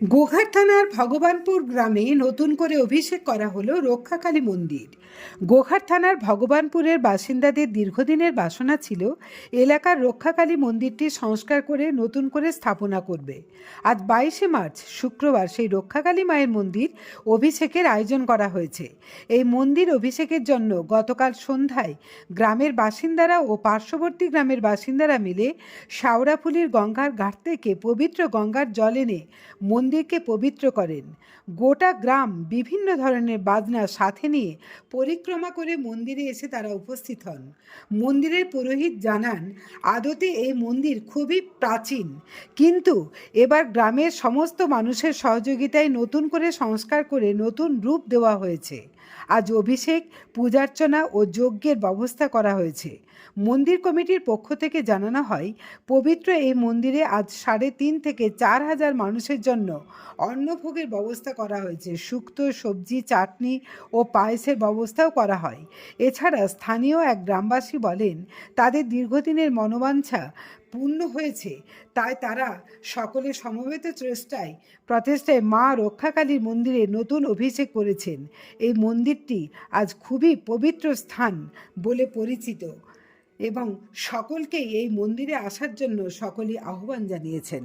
গোঘাট থানার ভগবানপুর গ্রামে নতুন করে অভিষেক করা হলো রক্ষাকালী মন্দির। গোঘাট থানার ভগবানপুরের বাসিন্দাদের দীর্ঘদিনের বাসনা ছিল এলাকার রক্ষাকালী মন্দিরটি সংস্কার করে নতুন করে স্থাপনা করবে। আজ বাইশে মার্চ, শুক্রবার সেই রক্ষাকালী মায়ের মন্দির অভিষেকের আয়োজন করা হয়েছে। এই মন্দির অভিষেকের জন্য গতকাল সন্ধ্যায় গ্রামের বাসিন্দারা ও পার্শ্ববর্তী গ্রামের বাসিন্দারা মিলে শাওড়াফুলির গঙ্গার ঘাট থেকে পবিত্র গঙ্গার জল এনে মন্দিরকে পবিত্র করেন। গোটা গ্রাম বিভিন্ন ধরনের বাজনা সাথে নিয়ে পরিক্রমা করে মন্দিরে এসে তারা উপস্থিত হন। মন্দিরের পুরোহিত জানান, আদতে এই মন্দির খুবই প্রাচীন, কিন্তু এবার গ্রামের সমস্ত মানুষের সহযোগিতায় নতুন করে সংস্কার করে নতুন রূপ দেওয়া হয়েছে। আজ অভিষেক, পূজার্চনা ও যজ্ঞের ব্যবস্থা করা হয়েছে। মন্দির কমিটির পক্ষ থেকে জানানো হয়, পবিত্র এই মন্দিরে আজ সাড়ে তিন থেকে চার হাজার মানুষের জন্য অন্নভোগের ব্যবস্থা করা হয়েছে। শুক্তো, সবজি, চাটনি ও পায়েসের ব্যবস্থাও করা হয়। এছাড়া স্থানীয় এক গ্রামবাসী বলেন, তাদের দীর্ঘদিনের মনোবাঞ্ছা পূর্ণ হয়েছে, তাই তারা সকলে সমবেত চেষ্টায় প্রচেষ্টায় মা রক্ষাকালীর মন্দিরে নতুন অভিষেক করেছেন। এই মন্দিরটি আজ খুবই পবিত্র স্থান বলে পরিচিত এবং সকলকে এই মন্দিরে আসার জন্য সকলেই আহ্বান জানিয়েছেন।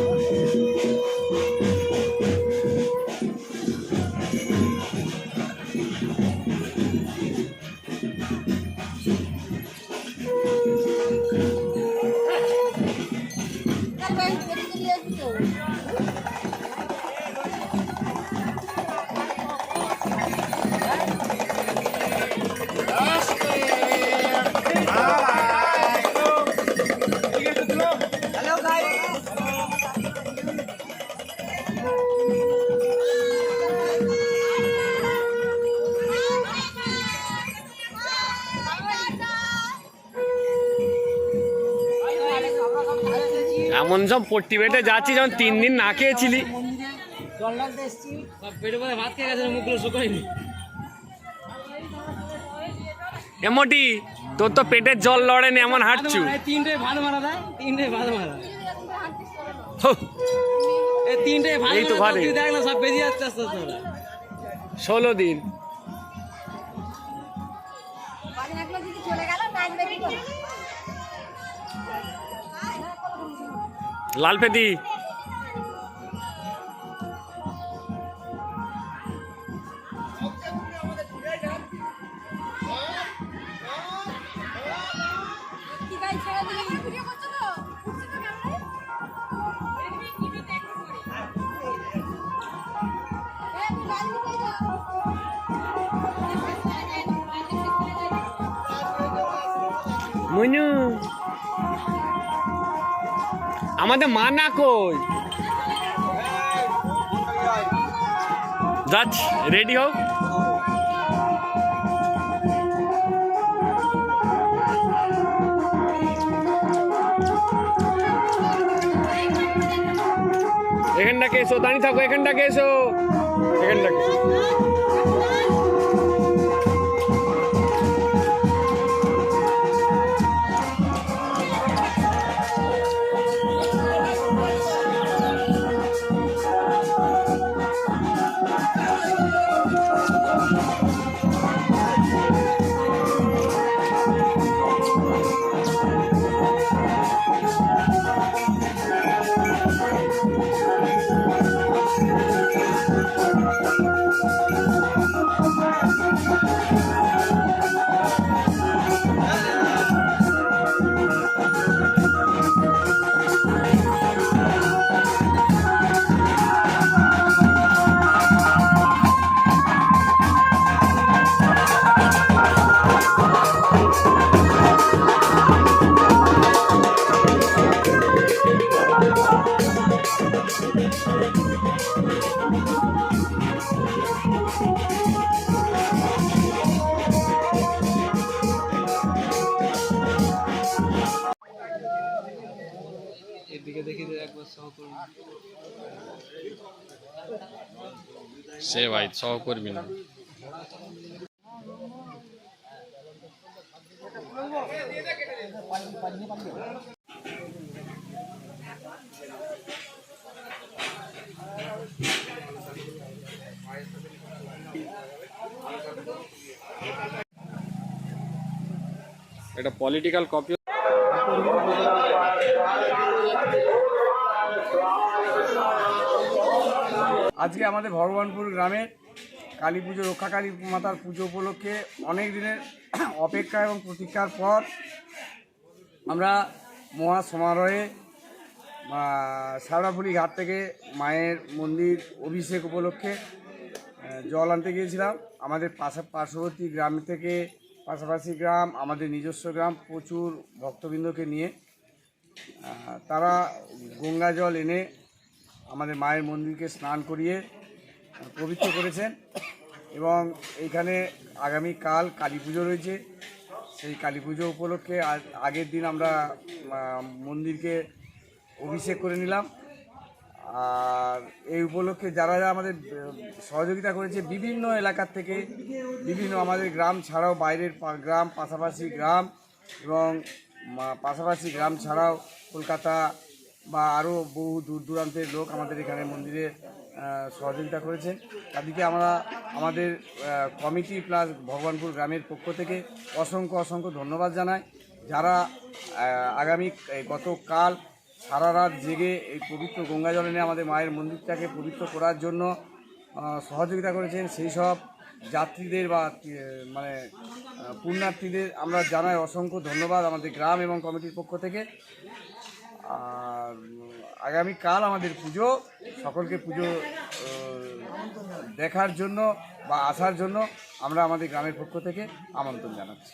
এমন সব পট্টি বেটে যাচ্ছি যখন তিন দিন না খেয়েছিলি। ভাত এমটি তোর তো পেটের জল লড়েনি এমন হাঁটছু। তিনটে ভাত মারা দেয় তিনটে ভাত মারা তিনটে ভাত এই তো দেখ না সব বেরিয়ে আসতে আস্তে আস্তে ষোলো দিন। চলে গেল নাচবে কি আমাদের মানা কই যাচ্ছি রেডি হোক এখানটাকে এসো দাঁড়িয়ে থাকো এখানটাকে এসো এখানটাকে এদিকে দেখি একবার সহকর্মী সে ভাই সহকর্মী না। এটা পলিটিক্যাল কপি আজকে আমাদের ভগবানপুর গ্রামে কালী পুজো রক্ষা কালী মাতার পুজো উপলক্ষে অনেক দিনের অপেক্ষা এবং প্রতীক্ষার পর আমরা মহা সমারোহে শ্যাওড়াফুলি ঘাট থেকে মায়ের মন্দির অভিষেক উপলক্ষে জল আনতে গিয়েছিলাম। আমাদের পাশা পার্শ্ববর্তী গ্রাম থেকে পাশাপাশি গ্রাম, আমাদের নিজস্ব গ্রাম, প্রচুর ভক্তবৃন্দকে নিয়ে তারা গঙ্গা জল এনে আমাদের মায়ের মন্দিরকে স্নান করিয়ে পবিত্র করেছেন এবং এইখানে আগামী কাল কালী পুজো রয়েছে। সেই কালী পুজো উপলক্ষে আগের দিন আমরা মন্দিরকে অভিষেক করে নিলাম। আর এই উপলক্ষে যারা যারা আমাদের সহযোগিতা করেছে বিভিন্ন এলাকার থেকে, বিভিন্ন আমাদের গ্রাম ছাড়াও বাইরের গ্রাম পাশাপাশি গ্রাম এবং পাশাপাশি গ্রাম ছাড়াও কলকাতা বা আরও বহু দূর দূরান্তের লোক আমাদের এখানে মন্দিরে সহযোগিতা করেছেন। তাদেরকে আমরা, আমাদের কমিটি প্লাস ভগবানপুর গ্রামের পক্ষ থেকে অসংখ্য অসংখ্য ধন্যবাদ জানাই। যারা আগামী গতকাল সারা রাত জেগে এই পবিত্র গঙ্গা জল আমাদের মায়ের মন্দিরটাকে পবিত্র করার জন্য সহযোগিতা করেছেন। সেই সব যাত্রীদের বা মানে পুণ্যার্থীদের আমরা জানাই অসংখ্য ধন্যবাদ আমাদের গ্রাম এবং কমিটির পক্ষ থেকে। আর আগামীকাল আমাদের পুজো, সকলকে পুজো দেখার জন্য বা আসার জন্য আমরা আমাদের গ্রামের পক্ষ থেকে আমন্ত্রণ জানাচ্ছি।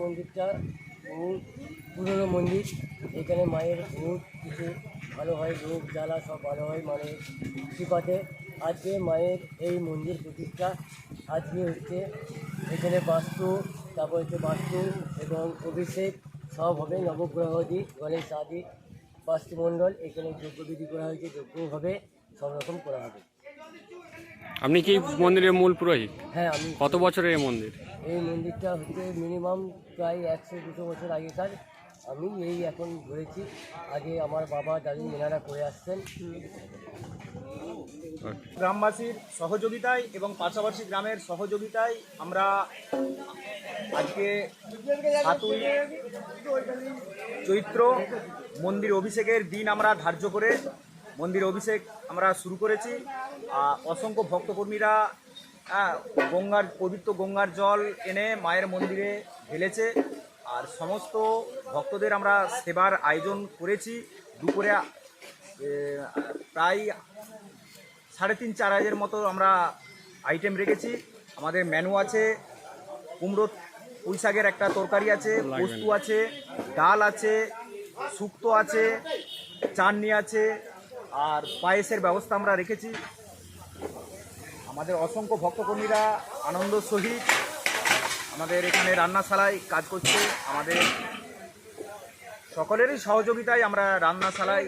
মন্দিরটা পুরনো মন্দির। এখানে মায়ের বহুত কিছু ভালো হয় রোগ জ্বালা সব ভালো হয় মায়ের কৃপাতে। আজকে মায়ের এই মন্দির প্রতিষ্ঠা। আজকে হচ্ছে এখানে বাস্তু তারপর হচ্ছে বাস্তু এবং অভিষেক সব হবে নবগ্রহদি গণেশ আদি বাস্তুমণ্ডল। এখানে যজ্ঞবিধি করা হয়েছে যজ্ঞ হবে সব রকম করা হবে। আপনি কি মন্দিরের মূল পুরোহিত? হ্যাঁ আমি কত বছরের এই মন্দির? এই মন্দিরটা হচ্ছে মিনিমাম প্রায় একশো দুশো বছর আগেকার। আমি এই এখন ঘুরেছি। আগে আমার বাবা দাদু এনারা করে আসছেন গ্রামবাসীর সহযোগিতায় এবং পাশাপাশি গ্রামের সহযোগিতায় আমরা আজকে চৈত্র মন্দির অভিষেকের দিন আমরা ধার্য করে মন্দির অভিষেক আমরা শুরু করেছি। অসংখ্য ভক্তকর্মীরা আহ, গঙ্গার পবিত্র গঙ্গার জল এনে মায়ের মন্দিরে ঢেলেছে। আর সমস্ত ভক্তদের আমরা সেবার আয়োজন করেছি। দুপুরে প্রায় সাড়ে তিন চার হাজার মতো আমরা আইটেম রেখেছি। আমাদের মেনু আছে কুমড়ো পুঁই শাকের একটা তরকারি আছে পোস্ত আছে ডাল আছে শুক্তো আছে চাটনি আছে আর পায়েসের ব্যবস্থা আমরা রেখেছি। আমাদের অসংখ্য ভক্তকর্মীরা আনন্দ সহিত আমাদের এখানে রান্নাশালায় কাজ করছে। আমাদের সকলেরই সহযোগিতায় আমরা রান্নাশালায়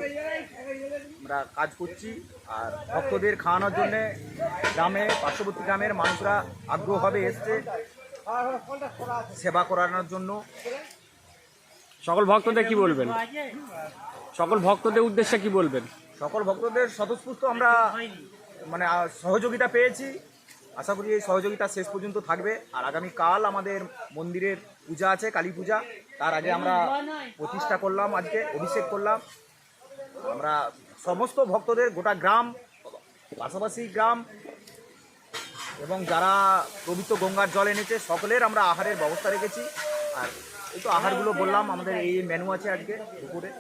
আমরা কাজ করছি। আর ভক্তদের খাওয়ানোর জন্যে গ্রামে পার্শ্ববর্তী গ্রামের মানুষরা আগ্রহভাবে এসছে সেবা করানোর জন্য। সকল ভক্তদের কি বলবেন? সকল ভক্তদের উদ্দেশ্যে কি বলবেন? সকল ভক্তদের স্বতঃস্ফূর্ত আমরা মানে সহযোগিতা পেয়েছি। আশা করি এই সহযোগিতা শেষ পর্যন্ত থাকবে। আর আগামীকাল আমাদের মন্দিরের পূজা আছে, কালী পূজা। তার আগে আমরা প্রতিষ্ঠা করলাম আজকে, অভিষেক করলাম। আমরা সমস্ত ভক্তদের, গোটা গ্রাম, পাশাপাশি গ্রাম, এবং যারা পবিত্র গঙ্গার জল এনেছে, সকলের আমরা আহারের ব্যবস্থা রেখেছি। আর এই তো আহারগুলো বললাম, আমাদের এই মেনু আছে আজকে দুপুরে।